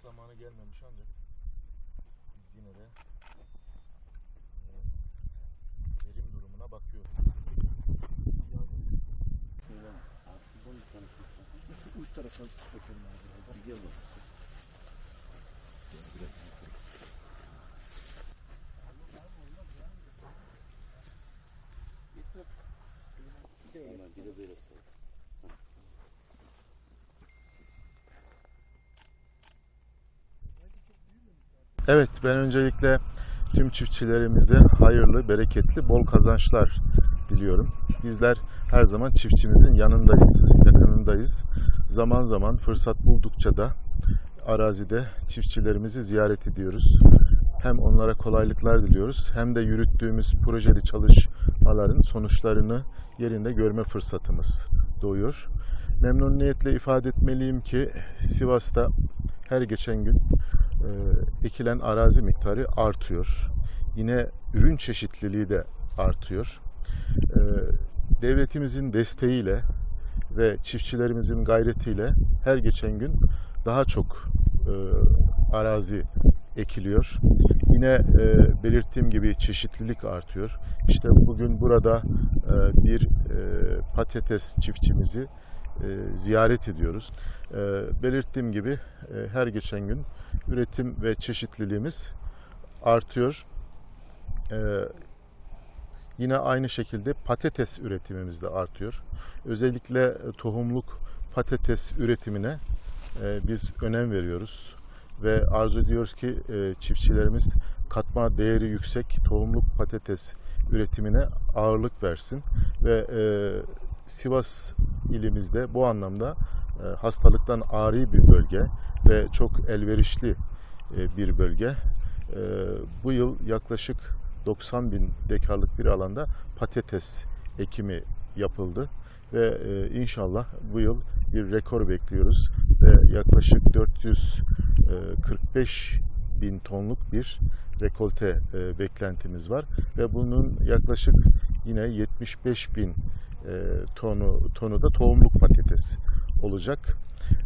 zamanı gelmemiş ancak biz yine de e, verim durumuna bakıyoruz. Şu uç tarafa bakıyorum abi da. Hemen bir de Evet ben öncelikle tüm çiftçilerimize hayırlı, bereketli, bol kazançlar diliyorum. Bizler her zaman çiftçimizin yanındayız, yakınındayız. Zaman zaman fırsat buldukça da arazide çiftçilerimizi ziyaret ediyoruz. Hem onlara kolaylıklar diliyoruz hem de yürüttüğümüz projeli çalışmaların sonuçlarını yerinde görme fırsatımız doğuyor. Memnuniyetle ifade etmeliyim ki Sivas'ta her geçen gün ekilen arazi miktarı artıyor. Yine ürün çeşitliliği de artıyor. E, devletimizin desteğiyle ve çiftçilerimizin gayretiyle her geçen gün daha çok e, arazi ekiliyor. Yine e, belirttiğim gibi çeşitlilik artıyor. İşte bugün burada e, bir e, patates çiftçimizi e, ziyaret ediyoruz. E, belirttiğim gibi e, her geçen gün üretim ve çeşitliliğimiz artıyor. Yine aynı şekilde patates üretimimiz de artıyor. Özellikle e, tohumluk patates üretimine biz önem veriyoruz ve arzu ediyoruz ki çiftçilerimiz katma değeri yüksek tohumluk patates üretimine ağırlık versin ve Sivas ilimizde bu anlamda e, hastalıktan ari bir bölge ve çok elverişli e, bir bölge. E, bu yıl yaklaşık 90 bin dekarlık bir alanda patates ekimi yapıldı ve e, inşallah bu yıl bir rekor bekliyoruz ve yaklaşık 445 bin tonluk bir rekolte e, beklentimiz var ve bunun yaklaşık yine 75 bin e, tonu tonu da tohumluk patates olacak.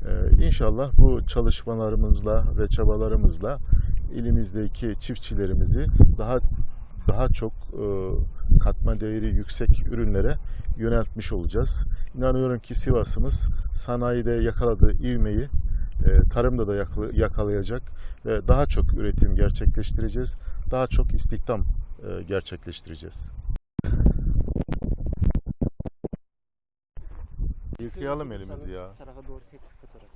E, İnşallah bu çalışmalarımızla ve çabalarımızla ilimizdeki çiftçilerimizi daha daha çok e, katma değeri yüksek ürünlere yöneltmiş olacağız. İnanıyorum ki Sivas'ımız sanayide yakaladığı ivmeyi e, tarımda da yakala- yakalayacak ve daha çok üretim gerçekleştireceğiz. Daha çok istihdam e, gerçekleştireceğiz. Yıkayalım elimizi ya. Tarafa doğru tek bir fotoğraf.